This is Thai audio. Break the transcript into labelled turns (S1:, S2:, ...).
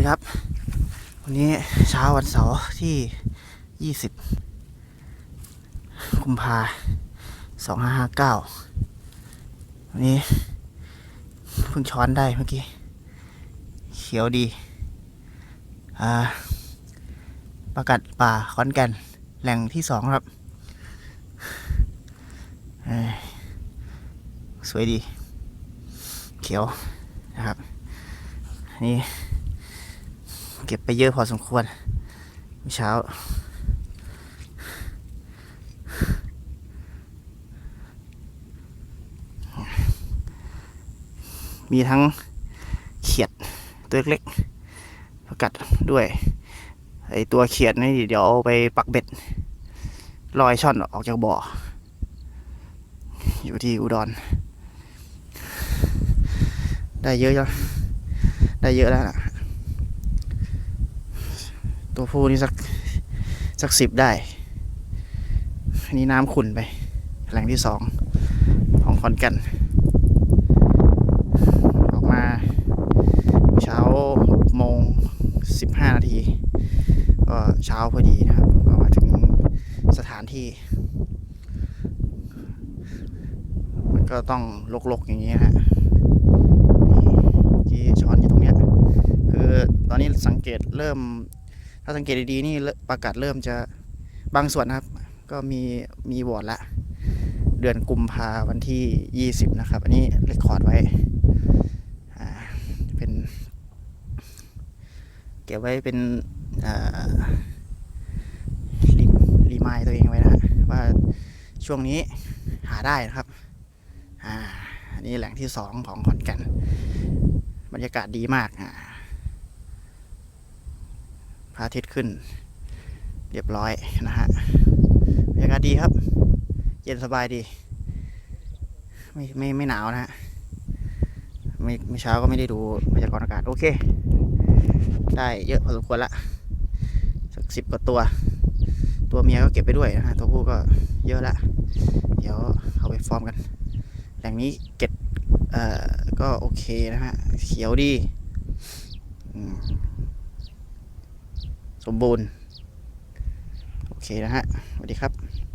S1: ดีครับ วันนี้เช้าวันเสาร์ที่ยี่สิบกุมภาสองห้าห้าเก้าวันนี้เพิ่งช้อนได้เมื่อกี้ เขียวดี อ่า ประกัดป่าขอนแก่นแหล่งที่สองครับ สวยดี เขียวนะครับ นี่ ก็บไปเยอะพอสมควรเช้า มีทั้งเขียดตัวเล็กๆประกัดด้วย ไอตัวเขียดนี่เดี๋ยวเอาไปปักเบ็ดลอยช่อนออกจากบ่อ อยู่ที่อุดร ได้เยอะจ้ะได้เยอะแล้วนะ ตัวผู้นี่สักสักสิบได้อันนี้น้ำขุ่นไป แหล่งที่สองของขอนก่นออกมาเช้าหกโมงสิบห้านาที ก็เช้าพอดีนะครับก็มาถึงสถานที่ มันก็ต้องลกๆอย่างนี้นะฮะที่ช้อนอยู่ตรงเนี้ยคือตอนนี้สังเกตเริ่มาสังเกตดีๆนี่ประกาศเริ่มจะบางส่วนนะครับ ก็มีมีวอร์ดละ เดือนกุมภาวันที่ 20 นะครับ อันนี้เรคคอร์ดไว้เป็นเก็บไว้เป็นรีรีมายตัวเองไว้นะว่าช่วงนี้หาได้นะครับอ่าอันนี้แหล่งที่สองของขอนแก่นบรรยากาศดีมากอ่า ระอาทิตย์ขึ้น เรียบร้อยนะฮะบรรยากาศดีครับ เย็นสบายดี ไม่ไม่ไม่หนาวนะฮะไม่ไม่เช้าก็ไม่ได้ดูพยากรณ์อากาศ โอเค ได้เยอะพอสมควรละสักสิบกว่าตัว ตัวเมียก็เก็บไปด้วยนะฮะตัวผู้ก็เยอะละ เดี๋ยวเอาไปฟอร์มกันแหล่งนี้เก็บเอ่อก็โอเคนะฮะ เขียวดีอืม สมบูรณ์ โอเคนะฮะสวัสดีครับ